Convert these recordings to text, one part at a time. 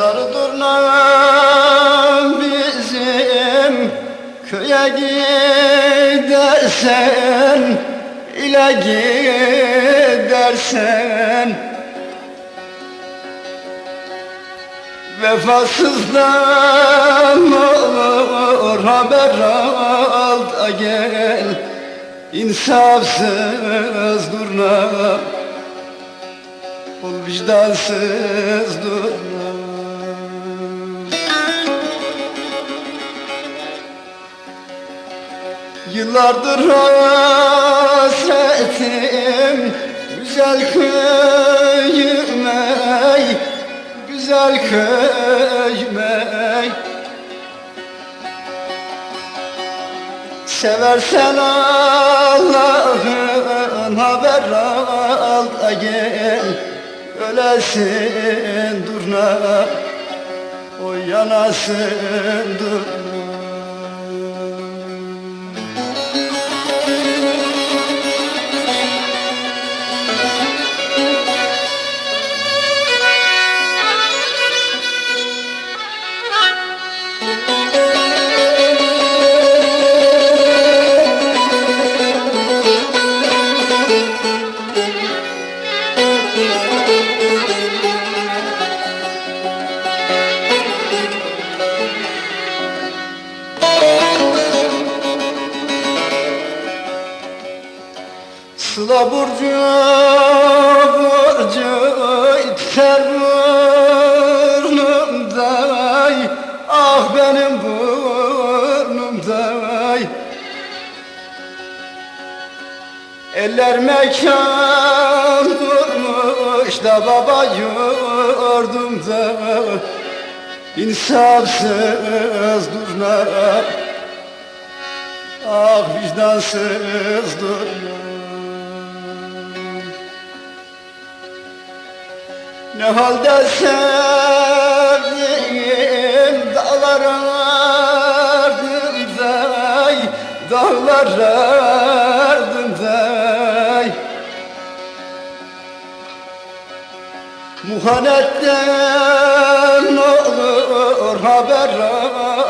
Sarı durnam bizim köye gidersen ile gidersen Vefasızdan olur haber al da gel İnsafsız durma Ol vicdansız durma Yıllardır hasretim Güzel köyüme Güzel köyüme Seversen Allah'ın haber al da gel Ölesin durna O yanasın durna Sıla burcu burcu iter burnumday. Ah benim burnumday. Eller mekan durmuş da baba yurdumda. İnsafsız durma. Ah vicdansız durma Ne halde sevdiğim dağlar ardında Dağlar ardında Muhanetten olur haber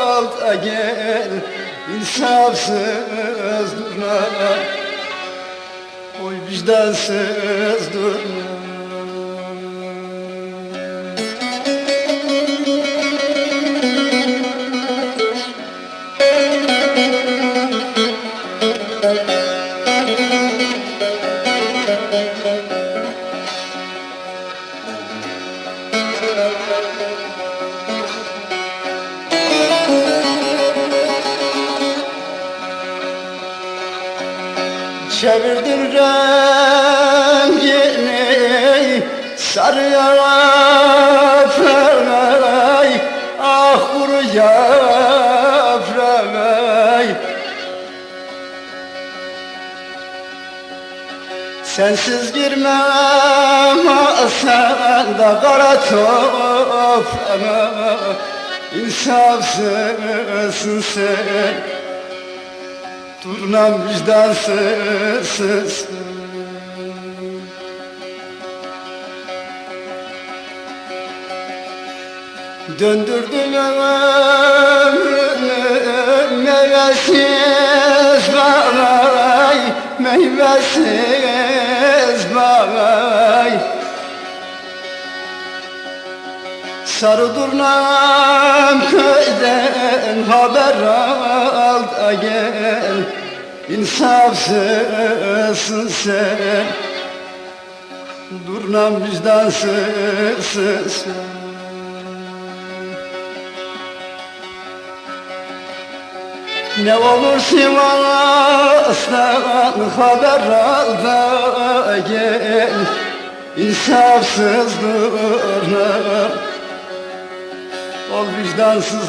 al da gel İnsafsız durma. Oy vicdansız durma Çevirdin rengini sarı Sensiz girmem sen de kara toprağa İnsafsızsın sen. Turnam vicdansızsın. Döndürdün ömrümü meyvesiz bağay Meyvesiz bağay Sarı durnam köyden haber al da gel. İnsafsızsın sen. Durnam vicdansızsın sen Ne olur Sivas'tan haber al da gel. İnsafsız durma Ol vicdansız